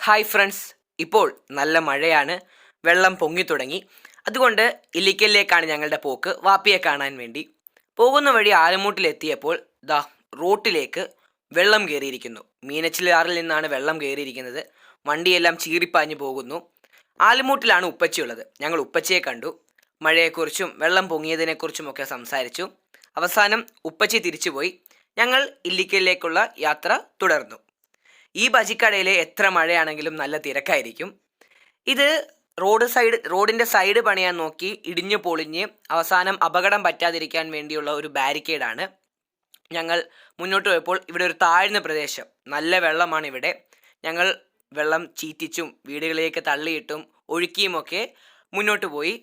Hi friends ഇപ്പോൾ നല്ല മഴയാണ്. വെള്ളം പൊങ്ങി തുടങ്ങി. അതുകൊണ്ട് ഇല്ലിക്കലിലേക്കാണ് ഞങ്ങളുടെ പോക്ക്. വാപ്പിയെ കാണാൻ വേണ്ടി. പോകുന്ന വഴി ആലമൂട്ടിലെത്തിയപ്പോൾ ദാ റോട്ടിലേക്ക് വെള്ളം കയറിയിരിക്കുന്നു മീനച്ചിലാറിൽ നിന്നാണ് വെള്ളം കയറിയിരിക്കുന്നത് വണ്ടിയെല്ലാം ചീറിപ്പാഞ്ഞു പോകുന്നു. ആലുമൂട്ടിലാണ് ഉപ്പച്ചിയുള്ളത്. ഞങ്ങൾ ഉപ്പച്ചയെ കണ്ടു. മഴയെക്കുറിച്ചും വെള്ളം പൊങ്ങിയതിനെക്കുറിച്ചും ഒക്കെ സംസാരിച്ചു. അവസാനം ഉപ്പച്ചി തിരിച്ചുപോയി. ഞങ്ങൾ ഇല്ലിക്കലിലേക്കുള്ള യാത്ര തുടർന്നു. ഈ ബജിക്കടയിൽ എത്ര മഴയാണെങ്കിലും നല്ല തിരക്കായിരിക്കും. ഇത് റോഡ് സൈഡ് റോഡിന്റെ സൈഡ് പണിയാൻ നോക്കി ഇടിഞ്ഞു പൊളിഞ്ഞ് അവസാനം അപകടം പറ്റാതിരിക്കാൻ വേണ്ടിയുള്ള ഒരു ബാരിക്കേഡാണ്. ഞങ്ങൾ മുന്നോട്ട് പോയപ്പോൾ ഇവിടെ ഒരു താഴ്ന്ന പ്രദേശം നല്ല വെള്ളമാണ് ഇവിടെ. ഞങ്ങൾ വെള്ളം ചീറ്റിച്ചും വീടുകളിലേക്ക് തള്ളിയിട്ടും ഒഴുക്കിയുമൊക്കെ മുന്നോട്ട് പോയി.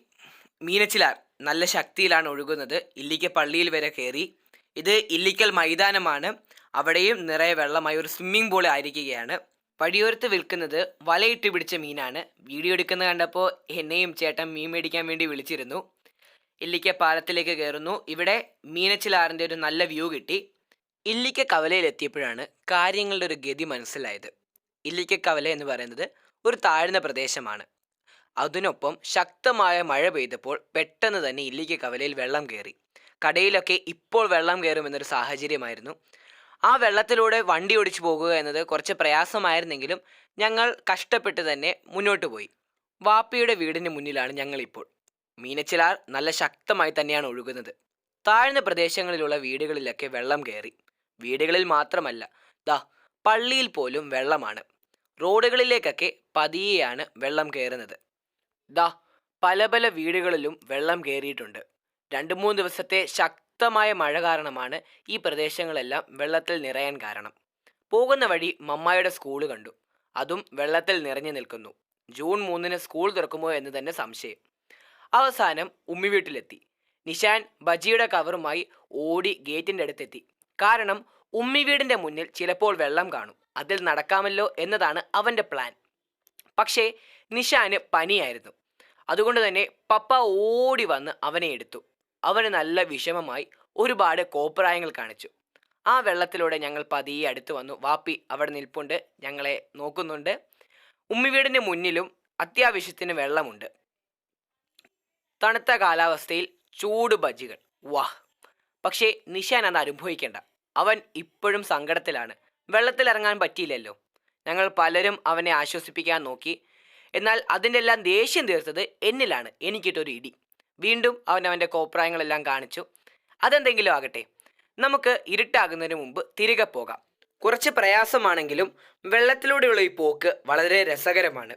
മീനച്ചിലാർ നല്ല ശക്തിയിലാണ് ഒഴുകുന്നത്. ഇല്ലിക്ക പള്ളിയിൽ വരെ കയറി. ഇത് ഇല്ലിക്കൽ മൈതാനമാണ്. അവിടെയും നിറയെ വെള്ളമായി ഒരു സ്വിമ്മിംഗ് പൂൾ ആയിരിക്കുകയാണ്. വഴിയോരത്ത് വിൽക്കുന്നത് വലയിട്ട് പിടിച്ച മീനാണ്. വീഡിയോ എടുക്കുന്നത് കണ്ടപ്പോൾ എന്നെയും ചേട്ടൻ മീൻ മേടിക്കാൻ വേണ്ടി വിളിച്ചിരുന്നു. ഇല്ലിക്ക പാലത്തിലേക്ക് കയറുന്നു. ഇവിടെ മീനച്ചിലാറിന്റെ ഒരു നല്ല വ്യൂ കിട്ടി. ഇല്ലിക്ക കവലയിലെത്തിയപ്പോഴാണ് കാര്യങ്ങളുടെ ഒരു ഗതി മനസ്സിലായത്. ഇല്ലിക്ക കവല എന്ന് പറയുന്നത് ഒരു താഴ്ന്ന പ്രദേശമാണ്. അതിനൊപ്പം ശക്തമായ മഴ പെയ്തപ്പോൾ പെട്ടെന്ന് തന്നെ ഇല്ലിക്ക കവലയിൽ വെള്ളം കയറി. കടയിലൊക്കെ ഇപ്പോൾ വെള്ളം കയറുമെന്നൊരു സാഹചര്യമായിരുന്നു. ആ വെള്ളത്തിലൂടെ വണ്ടി ഓടിച്ചു പോകുക എന്നത് കുറച്ച് പ്രയാസമായിരുന്നെങ്കിലും ഞങ്ങൾ കഷ്ടപ്പെട്ട് തന്നെ മുന്നോട്ട് പോയി. വാപ്പിയുടെ വീടിന് മുന്നിലാണ് ഞങ്ങളിപ്പോൾ. മീനച്ചിലാർ നല്ല ശക്തമായി തന്നെയാണ് ഒഴുകുന്നത്. താഴ്ന്ന പ്രദേശങ്ങളിലുള്ള വീടുകളിലൊക്കെ വെള്ളം കയറി. വീടുകളിൽ മാത്രമല്ല ദാ പള്ളിയിൽ പോലും വെള്ളമാണ്. റോഡുകളിലേക്കൊക്കെ പതിയെയാണ് വെള്ളം കയറുന്നത്. ദാ പല പല വീടുകളിലും വെള്ളം കയറിയിട്ടുണ്ട്. രണ്ട് മൂന്ന് ദിവസത്തെ ശക്തമായ മഴ കാരണമാണ് ഈ പ്രദേശങ്ങളെല്ലാം വെള്ളത്തിൽ നിറയാൻ കാരണം. പോകുന്ന വഴി മമ്മായുടെ സ്കൂൾ കണ്ടു. അതും വെള്ളത്തിൽ നിറഞ്ഞു നിൽക്കുന്നു. ജൂൺ മൂന്നിന് സ്കൂൾ തുറക്കുമോ എന്ന് തന്നെ സംശയം. അവസാനം ഉമ്മി വീട്ടിലെത്തി. നിഷാൻ ബജിയുടെ കവറുമായി ഓടി ഗേറ്റിന്റെ അടുത്തെത്തി. കാരണം ഉമ്മി വീടിന്റെ മുന്നിൽ ചിലപ്പോൾ വെള്ളം കാണും. അതിൽ നടക്കാമല്ലോ എന്നതാണ് അവന്റെ പ്ലാൻ പക്ഷേ നിഷാന് പനിയായിരുന്നു. അതുകൊണ്ട് തന്നെ പപ്പ ഓടി വന്ന് അവനെ എടുത്തു. അവന് നല്ല വിഷമമായി ഒരുപാട് കോപ്രായങ്ങൾ കാണിച്ചു. ആ വെള്ളത്തിലൂടെ ഞങ്ങൾ പതിയെ അടുത്ത് വന്നു. വാപ്പി അവിടെ നിൽപ്പുണ്ട്. ഞങ്ങളെ നോക്കുന്നുണ്ട്. ഉമ്മി വീടിന്റെ മുന്നിലും അത്യാവശ്യത്തിന് വെള്ളമുണ്ട്. തണുത്ത കാലാവസ്ഥയിൽ ചൂട് ബജികൾ. വാഹ് പക്ഷേ നിഷാൻ അത് അനുഭവിക്കേണ്ട. അവൻ ഇപ്പോഴും സങ്കടത്തിലാണ്. വെള്ളത്തിലിറങ്ങാൻ പറ്റിയില്ലല്ലോ. ഞങ്ങൾ പലരും അവനെ ആശ്വസിപ്പിക്കാൻ നോക്കി. എന്നാൽ അതിന്റെ എല്ലാം ദേഷ്യം തീർത്തത് എന്നിലാണ്. എനിക്കിട്ടൊരു ഇടി. വീണ്ടും അവൻ അവന്റെ കോപ്രായങ്ങളെല്ലാം കാണിച്ചു. അതെന്തെങ്കിലും ആകട്ടെ. നമുക്ക് ഇരുട്ടാകുന്നതിന് മുമ്പ് തിരികെ പോകാം. കുറച്ച് പ്രയാസമാണെങ്കിലും വെള്ളത്തിലൂടെയുള്ള ഈ പോക്ക് വളരെ രസകരമാണ്.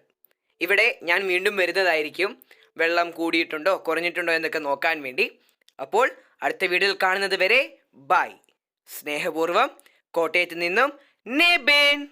ഇവിടെ ഞാൻ വീണ്ടും വരുന്നതായിരിക്കും. വെള്ളം കൂടിയിട്ടുണ്ടോ കുറഞ്ഞിട്ടുണ്ടോ എന്നൊക്കെ നോക്കാൻ വേണ്ടി. അപ്പോൾ അടുത്ത വീഡിയോയിൽ കാണുന്നത് വരെ ബൈ. സ്നേഹപൂർവം കോട്ടയത്ത് നിന്നും നേബേൻ.